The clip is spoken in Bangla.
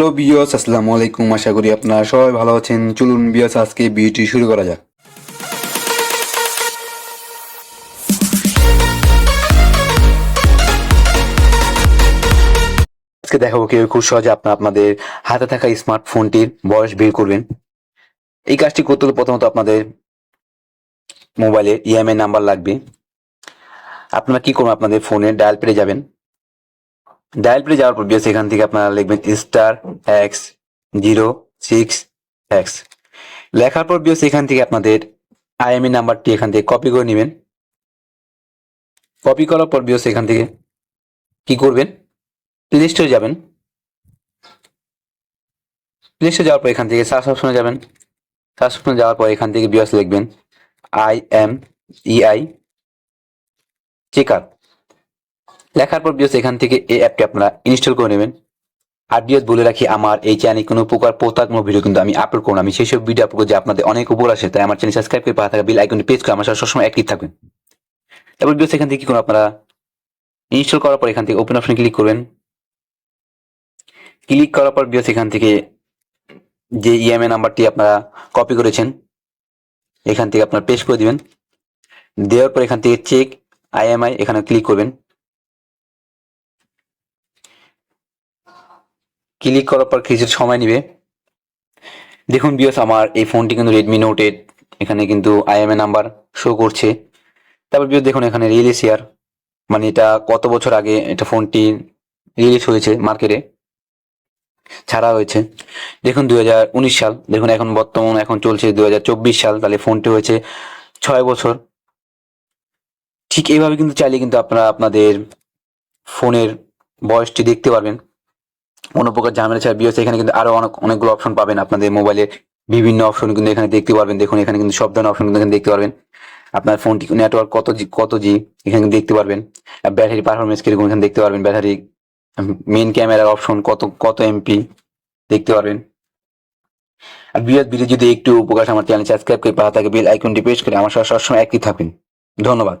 হ্যালো বিয়স আসসালামু আলাইকুম। আশা করি আপনারা সবাই ভালো আছেন। চলুন বিয়স আজকে ভিডিওটি শুরু করা যাক। আজকে দেখাবো কীভাবে খুব সহজে আপনার আপনাদের হাতে থাকা স্মার্টফোনটির বয়স বের করবেন। এই কাজটি করতে হলে প্রথমত আপনাদের মোবাইলে ইএমআই নাম্বার লাগবে। আপনারা কি করবেন? আপনাদের ফোনে ডায়াল পেরে যাবেন। ডায়াল পেরে যাওয়ার পর বিএস এখান থেকে আপনারা লিখবেন star X zero six X. লেখার পর বিএস এখান থেকে আপনাদের আইএমই নাম্বারটি এখান থেকে কপি করে নেবেন। কপি করার পর বিএস এখান থেকে কি করবেন? প্লে স্টোরে যাবেন। প্লে স্টোরে যাওয়ার পর এখান থেকে সার্চ অপশনে যাবেন। সার্চ অপশনে যাওয়ার পর এখান থেকে বিএস লিখবেন আই এম ইআই চেকার। লেখার পর বিয়স এখান থেকে এই অ্যাপটি আপনারা ইনস্টল করে নেবেন। আর বিয়স বলে রাখি, আমার এই চ্যানেলে কোনো প্রকার পোতাকমূলক ভিডিও কিন্তু আমি আপলোড করুন আমি সেই সব ভিডিও আপলোড যে আপনাদের অনেক উপর আসে, তাই আমার চ্যানেল সাবস্ক্রাইব করে পাশে থাকা বিল আইকনটি পেজ করে আমার সাথে সবসময় অ্যাক্টিভ থাকবেন। তারপর বিয়স এখান থেকে কি করুন আপনারা ইনস্টল করার পর এখান থেকে ওপেন অপশনে ক্লিক করবেন। ক্লিক করার পর বিয়স এখান থেকে যে ইএমএ নাম্বারটি আপনারা কপি করেছেন, এখান থেকে আপনারা পেস্ট করে দিবেন। দেওয়ার পর এখান থেকে চেক আইএমআই এখানে ক্লিক করবেন। ক্লিক করার পর কিছু সময় নেবে। দেখুন বিয়স আমার এই ফোনটি কিন্তু রেডমি নোট এইট এখানে কিন্তু আইএমএ নাম্বার শো করছে। তারপর বিয়স দেখুন এখানে রিলিজ ইয়ার মানে এটা কত বছর আগে এটা ফোনটি রিলিজ হয়েছে মার্কেটে ছাড়া হয়েছে। দেখুন দু হাজার উনিশ সাল, দেখুন এখন বর্তমান, এখন চলছে দু হাজার চব্বিশ সাল, তাহলে ফোনটি হয়েছে ছয় বছর। ঠিক এইভাবে কিন্তু চাইলে কিন্তু আপনারা আপনাদের ফোনের বয়সটি দেখতে পারবেন। কোনো প্রকার ঝামেলা ছাড়া বিয়স এখানে কিন্তু আরও অনেক, অনেকগুলো অপশন পাবেন আপনাদের মোবাইলে বিভিন্ন অপশন কিন্তু এখানে দেখতে পারবেন। দেখুন, এখানে কিন্তু সব ধরনের অপশন কিন্তু এখানে দেখতে পারবেন। আপনার ফোনটি নেটওয়ার্ক কত জি কত জি, এখানে দেখতে পারবেন। ব্যাটারি পারফরমেন্স কীরকম, এখানে দেখতে পারবেন। ব্যাটারি মেন ক্যামেরার অপশন কত কত এমপি দেখতে পারবেন। আর বিরাট ভিডিও যদি একটু উপকার আমার চ্যানেল সাবস্ক্রাইব করে পাওয়া থাকে বেল আইকনটি প্রেস করে আমার সাথে সবসময় একই থাকবেন। ধন্যবাদ।